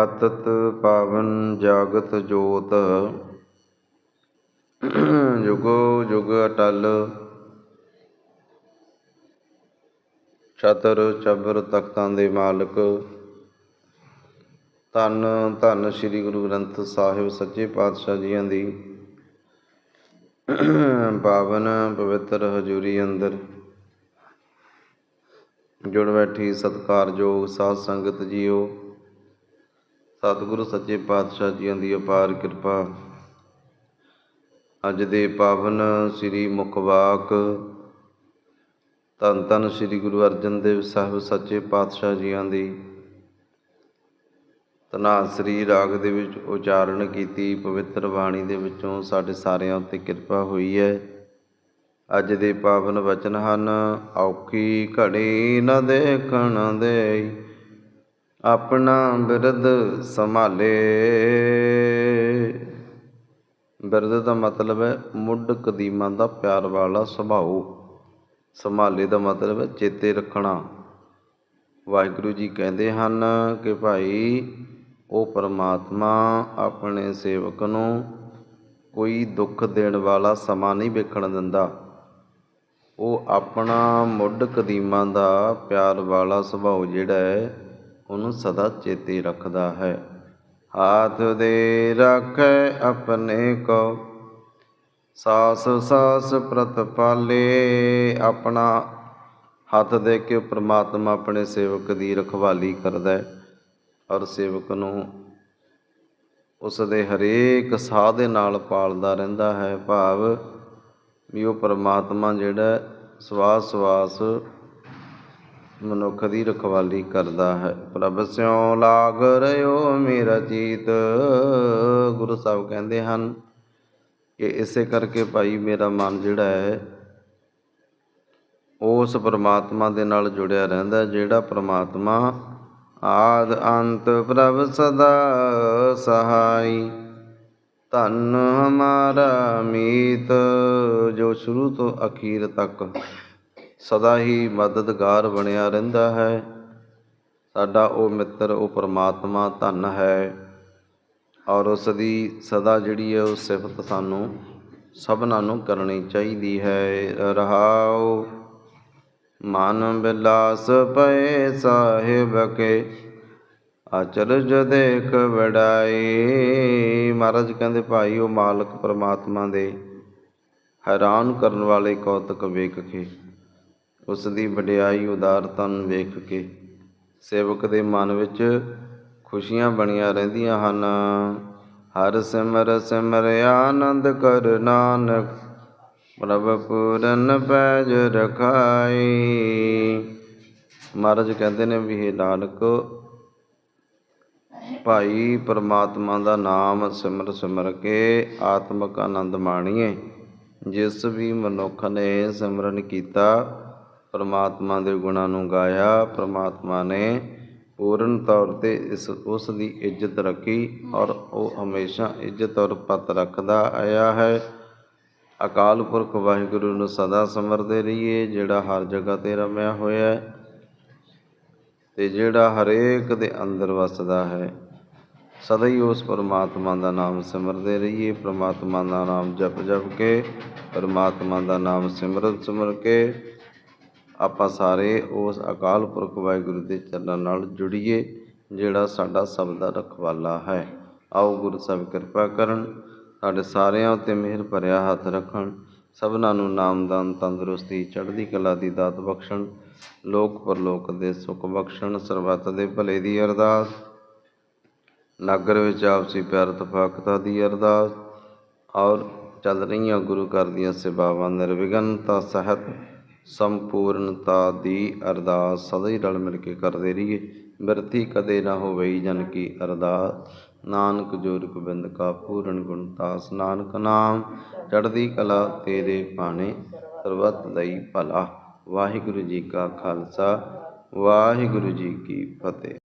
ਪਤਤ ਪਾਵਨ ਜਾਗਤ ਜੋਤ। ਜੁਗੋ ਜੁਗ ਅਟਲ ਚਤਰ ਚਬਰ ਤਖਤਾਂ ਦੇ ਮਾਲਕ। ਧੰਨ ਧੰਨ ਸ੍ਰੀ ਗੁਰੂ ਗ੍ਰੰਥ ਸਾਹਿਬ ਸੱਚੇ ਪਾਤਸ਼ਾਹ ਜੀਆਂ ਦੀ। ਪਾਵਨ ਪਵਿੱਤਰ ਹਜ਼ੂਰੀ ਅੰਦਰ ਜੁੜ ਬੈਠੀ ਸਤਿਕਾਰਯੋਗ ਸਾਧ ਸੰਗਤ ਜੀਓ। ਸਤਿਗੁਰੂ ਸੱਚੇ ਪਾਤਸ਼ਾਹ ਜੀਆਂ ਦੀ ਅਪਾਰ ਕਿਰਪਾ। ਅੱਜ ਦੇ ਪਾਵਨ ਸ੍ਰੀ ਮੁਖਵਾਕ ਧੰਨ ਧੰਨ ਸ੍ਰੀ ਗੁਰੂ ਅਰਜਨ ਦੇਵ ਸਾਹਿਬ ਸੱਚੇ ਪਾਤਸ਼ਾਹ ਜੀਆਂ ਦੀ। ਤਨਾਸਰੀ ਰਾਗ ਦੇ ਵਿੱਚ ਉਚਾਰਨ ਕੀਤੀ ਪਵਿੱਤਰ ਬਾਣੀ ਦੇ ਵਿੱਚੋਂ ਸਾਡੇ ਸਾਰਿਆਂ ਉੱਤੇ ਕਿਰਪਾ ਹੋਈ ਹੈ। ਅੱਜ ਦੇ ਪਾਵਨ ਵਚਨ ਹਨ, ਔਖੀ ਘੜੀ ਨ ਦੇਖਣ ਦੇ ਆਪਣਾ ਬਿਰਧ ਸੰਭਾਲੇ। ਬਿਰਧ ਦਾ ਮਤਲਬ ਹੈ ਮੁੱਢ ਕਦੀਮਾਂ ਦਾ ਪਿਆਰ ਵਾਲਾ ਸੁਭਾਅ। ਸੰਭਾਲੇ ਦਾ ਮਤਲਬ ਹੈ ਚੇਤੇ ਰੱਖਣਾ। ਵਾਹਿਗੁਰੂ ਜੀ ਕਹਿੰਦੇ ਹਨ ਕਿ ਭਾਈ, ਉਹ ਪਰਮਾਤਮਾ ਆਪਣੇ ਸੇਵਕ ਨੂੰ ਕੋਈ ਦੁੱਖ ਦੇਣ ਵਾਲਾ ਸਮਾਂ ਨਹੀਂ ਵੇਖਣ ਦਿੰਦਾ। ਉਹ ਆਪਣਾ ਮੁੱਢ ਕਦੀਮਾਂ ਦਾ ਪਿਆਰ ਵਾਲਾ ਸੁਭਾਅ ਜਿਹੜਾ ਹੈ ਉਹਨੂੰ ਸਦਾ ਚੇਤੇ ਰੱਖਦਾ ਹੈ। ਹਾਥ ਦੇ ਰੱਖੇ ਆਪਣੇ ਕੋ। ਸਾਸ ਸਾਸ ਪ੍ਰਤਪਾਲੇ ਆਪਣਾ। ਹੱਥ ਦੇ ਕੇ ਪ੍ਰਮਾਤਮਾ ਆਪਣੇ ਸੇਵਕ ਦੀ ਰਖਵਾਲੀ ਕਰਦਾ ਹੈ ਔਰ ਸੇਵਕ ਨੂੰ ਉਸ ਦੇ ਹਰੇਕ ਸਾਹ ਦੇ ਨਾਲ ਪਾਲਦਾ ਰਹਿੰਦਾ ਹੈ। ਭਾਵ ਵੀ ਉਹ ਪਰਮਾਤਮਾ ਜਿਹੜਾ ਸਵਾਸ ਸਵਾਸ ਮਨੁੱਖ ਦੀ ਰਖਵਾਲੀ ਕਰਦਾ ਹੈ। ਪ੍ਰਭ ਸਿਉ ਲਾਗ ਰਿਓ ਮੇਰਾ ਜੀਤ। ਗੁਰੂ ਸਾਹਿਬ ਕਹਿੰਦੇ ਹਨ ਕਿ ਇਸੇ ਕਰਕੇ ਭਾਈ ਮੇਰਾ ਮਨ ਜਿਹੜਾ ਹੈ, ਉਸ ਪਰਮਾਤਮਾ ਦੇ ਨਾਲ ਜੁੜਿਆ ਰਹਿੰਦਾ ਜਿਹੜਾ ਪਰਮਾਤਮਾ ਆਦ ਅੰਤ ਪ੍ਰਭ ਸਦਾ ਸਹਾਈ। ਧੰਨ ਹਮਾਰਾ ਮੀਤ, ਜੋ ਸ਼ੁਰੂ ਤੋਂ ਅਖੀਰ ਤੱਕ ਸਦਾ ਹੀ ਮਦਦਗਾਰ ਬਣਿਆ ਰਹਿੰਦਾ ਹੈ। ਸਾਡਾ ਉਹ ਮਿੱਤਰ, ਉਹ ਪਰਮਾਤਮਾ ਧੰਨ ਹੈ ਔਰ ਉਸ ਦੀ ਸਦਾ ਜਿਹੜੀ ਹੈ ਉਹ ਸਿਫਤ ਸਾਨੂੰ ਸਭਨਾਂ ਨੂੰ ਕਰਨੀ ਚਾਹੀਦੀ ਹੈ। ਰਹਾਉ ਮਨ ਬਿਲਾਸ ਪਏ ਸਾਹਿਬ ਕੇ ਅਚਰਜ ਦੇਖ ਵਡਾਈ ਮਹਾਰਾਜ ਕਹਿੰਦੇ, ਭਾਈ, ਉਹ ਮਾਲਕ ਪਰਮਾਤਮਾ ਦੇ ਹੈਰਾਨ ਕਰਨ ਵਾਲੇ ਕੌਤਕ ਵੇਖ ਕੇ ਉਸ ਦੀ ਵਡਿਆਈ ਉਦਾਰਤਾ ਨੂੰ ਵੇਖ ਕੇ। ਸੇਵਕ ਦੇ ਮਨ ਵਿੱਚ ਖੁਸ਼ੀਆਂ ਬਣੀਆਂ ਰਹਿੰਦੀਆਂ ਹਨ। ਹਰ ਸਿਮਰ ਸਿਮਰ ਆਨੰਦ ਕਰ ਨਾਨਕ ਪ੍ਰਭ ਪੂਰਨ ਪੈਜ ਰਖਾਈ। ਮਹਾਰਾਜ ਕਹਿੰਦੇ ਨੇ ਵੀ ਇਹ ਨਾਨਕ, ਭਾਈ ਪਰਮਾਤਮਾ ਦਾ ਨਾਮ ਸਿਮਰ ਸਿਮਰ ਕੇ ਆਤਮਿਕ ਆਨੰਦ ਮਾਣੀਏ। ਜਿਸ ਵੀ ਮਨੁੱਖ ਨੇ ਸਿਮਰਨ ਕੀਤਾ ਪਰਮਾਤਮਾ ਦੇ ਗੁਣਾਂ ਨੂੰ ਗਾਇਆ। ਪਰਮਾਤਮਾ ਨੇ ਪੂਰਨ ਤੌਰ ਤੇ ਇਸ, ਉਸ ਦੀ ਇੱਜ਼ਤ ਰੱਖੀ ਔਰ ਉਹ ਹਮੇਸ਼ਾ ਇੱਜ਼ਤ ਔਰ ਪਤ ਰੱਖਦਾ ਆਇਆ ਹੈ। ਅਕਾਲ ਪੁਰਖ ਵਾਹਿਗੁਰੂ ਨੂੰ ਸਦਾ ਸਿਮਰਦੇ ਰਹੀਏ, ਜਿਹੜਾ ਹਰ ਜਗ੍ਹਾ ਤੇ ਰਮਿਆ ਹੋਇਆ ਹੈ ਤੇ ਜਿਹੜਾ ਹਰੇਕ ਦੇ ਅੰਦਰ ਵਸਦਾ ਹੈ। ਸਦਾ ਹੀ ਉਸ ਪਰਮਾਤਮਾ ਦਾ ਨਾਮ ਸਿਮਰਦੇ ਰਹੀਏ। ਪਰਮਾਤਮਾ ਦਾ ਨਾਮ ਜਪ ਜਪ ਕੇ, ਪਰਮਾਤਮਾ ਦਾ ਨਾਮ ਸਿਮਰਨ ਸਿਮਰ ਕੇ ਆਪਾਂ ਸਾਰੇ ਉਸ ਅਕਾਲ ਪੁਰਖ ਵਾਹਿਗੁਰੂ ਦੇ ਚਰਨਾਂ ਨਾਲ ਜੁੜੀਏ, ਜਿਹੜਾ ਸਾਡਾ ਸਭ ਦਾ ਰਖਵਾਲਾ ਹੈ। ਆਓ ਗੁਰੂ ਸਾਹਿਬ ਕਿਰਪਾ ਕਰਨ, ਸਾਡੇ ਸਾਰਿਆਂ ਉੱਤੇ ਮਿਹਰ ਭਰਿਆ ਹੱਥ ਰੱਖਣ, ਸਭਨਾਂ ਨੂੰ ਨਾਮਦਾਨ ਤੰਦਰੁਸਤੀ, ਚੜ੍ਹਦੀ ਕਲਾ ਦੀ ਦਾਤ ਬਖਸ਼ਣ, ਲੋਕ ਪਰਲੋਕ ਦੇ ਸੁਖ ਬਖਸ਼ਣ, ਸਰਬੱਤ ਦੇ ਭਲੇ ਦੀ ਅਰਦਾਸ। ਨਗਰ ਵਿੱਚ ਆਪਸੀ ਪਿਆਰ ਤਫਾਕਤਾ ਦੀ ਅਰਦਾਸ। ਔਰ ਚੱਲ ਰਹੀਆਂ ਗੁਰੂ ਘਰ ਦੀਆਂ ਸੇਵਾਵਾਂ ਨਿਰਵਿਘਨਤਾ ਸਹਿਤ ਸੰਪੂਰਨਤਾ ਦੀ ਅਰਦਾਸ ਸਦਾ ਹੀ ਰਲ ਮਿਲ ਕੇ ਕਰਦੇ ਰਹੀਏ। ਬਿਰਤੀ ਕਦੇ ਨਾ ਹੋਵੇ ਜਨ ਕੀ ਅਰਦਾਸ। ਨਾਨਕ ਜੋਰ ਗੋਬਿੰਦ ਕਾ ਪੂਰਨ ਗੁਣ ਤਾਸ ਨਾਨਕ ਨਾਮ, ਚੜ੍ਹਦੀ ਕਲਾ ਤੇਰੇ ਪਾਣੇ ਸਰਬੱਤ ਲਈ ਭਲਾ। ਵਾਹਿਗੁਰੂ ਜੀ ਕਾ ਖਾਲਸਾ, ਵਾਹਿਗੁਰੂ ਜੀ ਕੀ ਫਤਿਹ।